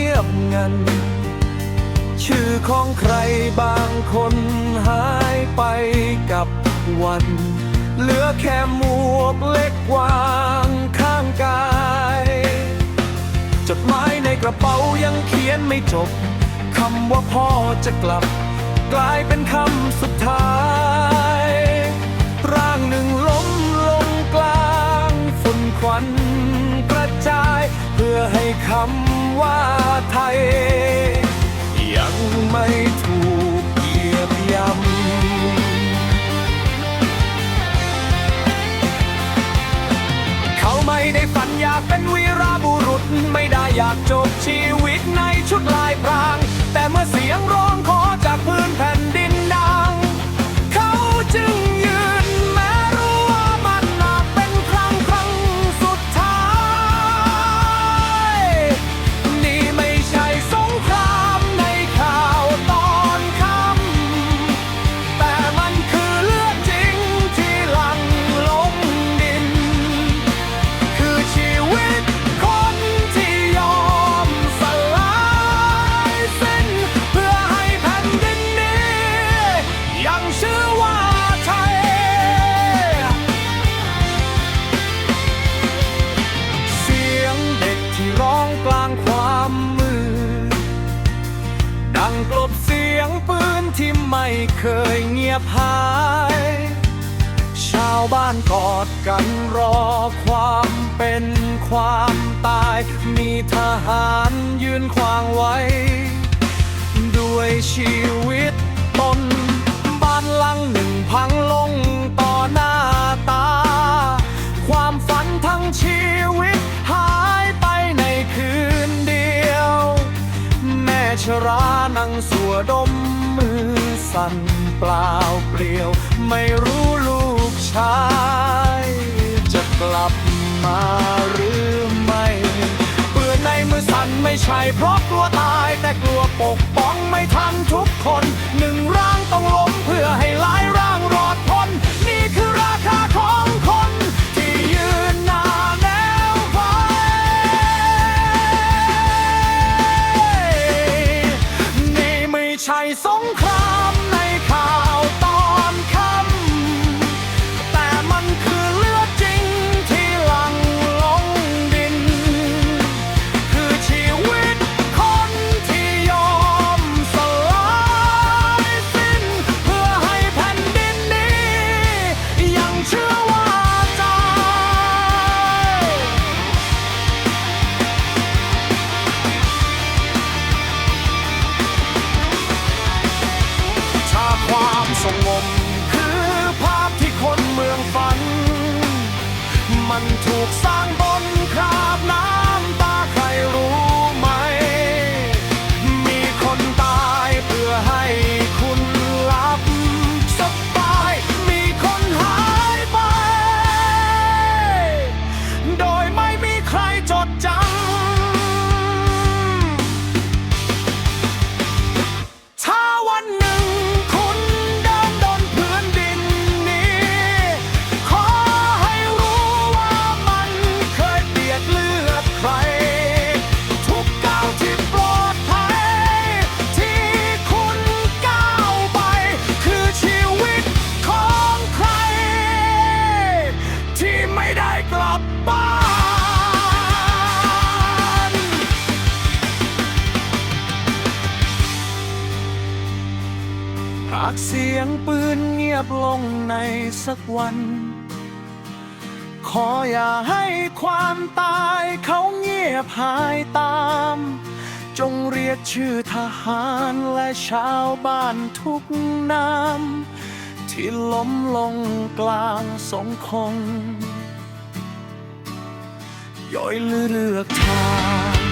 เงียบงัน ชื่อของใครบางคนหายไปกับวัน เหลือแค่หมวกเล็กวางข้างกาย จดหมายในกระเป๋ายังเขียนไม่จบ คำว่าพ่อจะกลับ กลายเป็นคำสุดท้าย ยังไม่ถูกเหยียบย่ำเขาไม่ได้ฝันอยากเป็นวีรบุรุษ ไม่ได้อยากจบชีวิตในชุดลา ที่ไม่เคยเงียบหาย ชาวบ้านกอดกันรอความเป็นความตาย มีทหารยืนขวางไว้ ด้วยชี นั่งสัวดมมือสั่นเปล่าเปลี่ยว ไม่รู้ลูกชาย จะกลับมาหรือไม่เปื้อนในมือสั่นไม่ใช่เพราะกลัวตาย แต่กลัวปกป้องไม่ทันทุกคน นี่ไม่ สงบคือภาพที่คนเมืองฝัน มันถูกสร้าง ลับบ้านหากเสียงปืนเงียบลงในสักวัน ขออย่าให้ความตายเขาเงียบหายตาม จงเรียกชื่อทหารและชาวบ้านทุกนามที่ล้มลงกลางสงคง ย่อยเลือกทาง